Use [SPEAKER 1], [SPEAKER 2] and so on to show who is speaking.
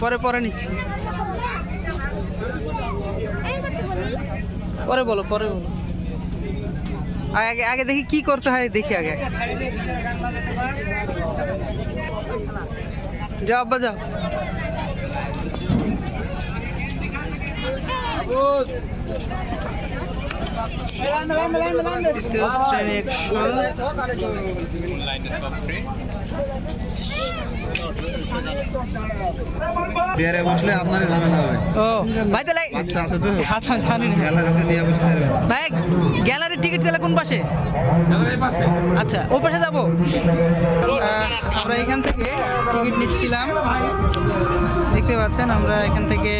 [SPEAKER 1] পরে
[SPEAKER 2] পরে নিচ্ছি। পরে বলো পরে বলো। আগে আগে দেখি কি করতে হয় দেখি আগে। যাও আব্বা যাও। তৃতীয় শ্রেণি একশো
[SPEAKER 3] চেয়ারে বসলে আপনার ঝামেলা হবে।
[SPEAKER 2] ও ভাই তাহলে
[SPEAKER 3] বাচ্চা আছে তো।
[SPEAKER 2] আচ্ছা জানি না।
[SPEAKER 3] গ্যালারিতে নিয়ে বসতে পারবেন
[SPEAKER 2] ভাই গ্যালারির টিকিট তাহলে কোন পাশে? আচ্ছা ও পাশে যাব। আমরা এখান থেকে টিকিট নিচ্ছিলাম। দেখতে পাচ্ছেন আমরা এখান থেকে